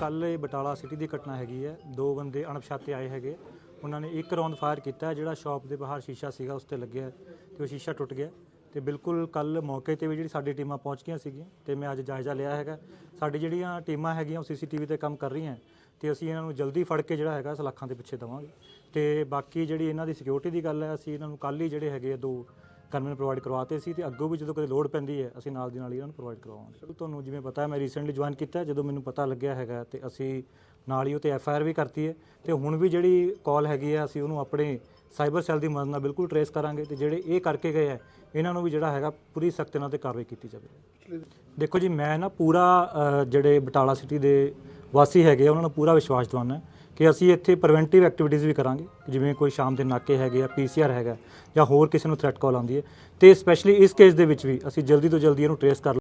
ਕੱਲ ਇਹ ਬਟਾਲਾ ਸਿਟੀ ਦੀ ਘਟਨਾ ਹੈਗੀ ਹੈ। ਦੋ ਬੰਦੇ ਅਣਪਛਾਤੇ ਆਏ ਹੈਗੇ। ਉਹਨਾਂ ਨੇ ਇੱਕ ਰੌਂਦ ਫਾਇਰ ਕੀਤਾ, ਜਿਹੜਾ ਸ਼ਾਪ ਦੇ ਬਾਹਰ ਸ਼ੀਸ਼ਾ ਸੀਗਾ, ਉਸ ਤੇ ਲੱਗਿਆ ਤੇ ਉਹ ਸ਼ੀਸ਼ਾ ਟੁੱਟ ਗਿਆ। ਤੇ ਬਿਲਕੁਲ ਕੱਲ ਮੌਕੇ ਤੇ ਵੀ ਜਿਹੜੀ ਸਾਡੀ ਟੀਮਾਂ ਪਹੁੰਚ ਗਈਆਂ ਸੀਗੀਆਂ ਤੇ ਮੈਂ ਅੱਜ ਜਾਇਜ਼ਾ ਲਿਆ ਹੈਗਾ। ਸਾਡੀ ਜਿਹੜੀਆਂ ਟੀਮਾਂ ਹੈਗੀਆਂ, ਉਹ ਸੀਸੀਟੀਵੀ ਤੇ ਕੰਮ ਕਰ ਰਹੀਆਂ ਤੇ ਅਸੀਂ ਇਹਨਾਂ ਨੂੰ ਜਲਦੀ ਫੜ ਕੇ ਜਿਹੜਾ ਹੈਗਾ, ਸਲਾਖਾਂ ਦੇ ਪਿੱਛੇ ਦਵਾਂਗੇ। ਤੇ ਬਾਕੀ ਜਿਹੜੀ ਇਹਨਾਂ ਦੀ ਸਿਕਿਉਰਿਟੀ ਦੀ ਗੱਲ ਹੈ, ਅਸੀਂ ਇਹਨਾਂ ਨੂੰ ਕੱਲ ਹੀ ਜਿਹੜੇ ਹੈਗੇ ਆ ਦੋ ਗਨਮੈਨ ਪ੍ਰੋਵਾਈਡ ਕਰਵਾਤੇ ਸੀ ਤੇ ਅੱਗੋਂ ਵੀ ਜਦੋਂ ਕਦੇ ਲੋਡ ਪੈਂਦੀ ਹੈ ਅਸੀਂ ਨਾਲ ਦੀ ਨਾਲ ਹੀ ਇਹਨਾਂ ਨੂੰ ਪ੍ਰੋਵਾਈਡ ਕਰਵਾਵਾਂਗੇ। ਤੁਹਾਨੂੰ ਜਿਵੇਂ ਪਤਾ ਹੈ ਮੈਂ ਰੀਸੈਂਟਲੀ ਜੁਆਇਨ ਕੀਤਾ ਜਦੋਂ ਮੈਨੂੰ ਪਤਾ ਲੱਗਿਆ ਹੈਗਾ ਤੇ ਅਸੀਂ ਨਾਲ ਹੀ ਉਹ ਤੇ ਐਫ ਆਈ ਆਰ ਵੀ ਕਰਤੀ ਹੈ ਤੇ ਹੁਣ ਵੀ ਜਿਹੜੀ ਕਾਲ ਹੈਗੀ ਹੈ ਅਸੀਂ ਉਹਨੂੰ ਆਪਣੇ ਸਾਈਬਰ ਸੈੱਲ ਦੀ ਮਦਦ ਨਾਲ ਬਿਲਕੁਲ ਟਰੇਸ ਕਰਾਂਗੇ ਤੇ ਜਿਹੜੇ ਇਹ ਕਰਕੇ ਗਏ ਹੈ ਇਹਨਾਂ ਨੂੰ ਵੀ ਜਿਹੜਾ ਹੈਗਾ ਪੂਰੀ ਸਖਤ ਨਾਲ ਤੇ ਕਾਰਵਾਈ ਕੀਤੀ ਜਾਵੇ। ਦੇਖੋ ਜੀ ਮੈਂ ਨਾ ਪੂਰਾ ਜਿਹੜੇ ਬਟਾਲਾ ਸਿਟੀ ਦੇ ਵਾਸੀ ਹੈਗੇ ਆ, ਉਹਨਾਂ ਨੂੰ ਪੂਰਾ ਵਿਸ਼ਵਾਸ ਦਿਵਾਉਣਾ ਹੈ ਕਿ ਅਸੀਂ ਇੱਥੇ ਪ੍ਰੀਵੈਂਟਿਵ ਐਕਟੀਵਿਟੀਜ਼ ਵੀ ਕਰਾਂਗੇ, ਜਿਵੇਂ ਕੋਈ ਸ਼ਾਮ ਦੇ ਨਾਕੇ ਹੈਗੇ ਆ ਪੀਸੀਆਰ ਹੈਗਾ, ਜਾਂ ਹੋਰ ਕਿਸੇ ਨੂੰ ਥ੍ਰੈਟ ਕਾਲ ਆਉਂਦੀ ਹੈ, ਤੇ ਸਪੈਸ਼ਲੀ ਇਸ ਕੇਸ ਦੇ ਵਿੱਚ ਵੀ ਅਸੀਂ ਜਲਦੀ ਤੋਂ ਜਲਦੀ ਇਹਨੂੰ ਟਰੇਸ ਕਰ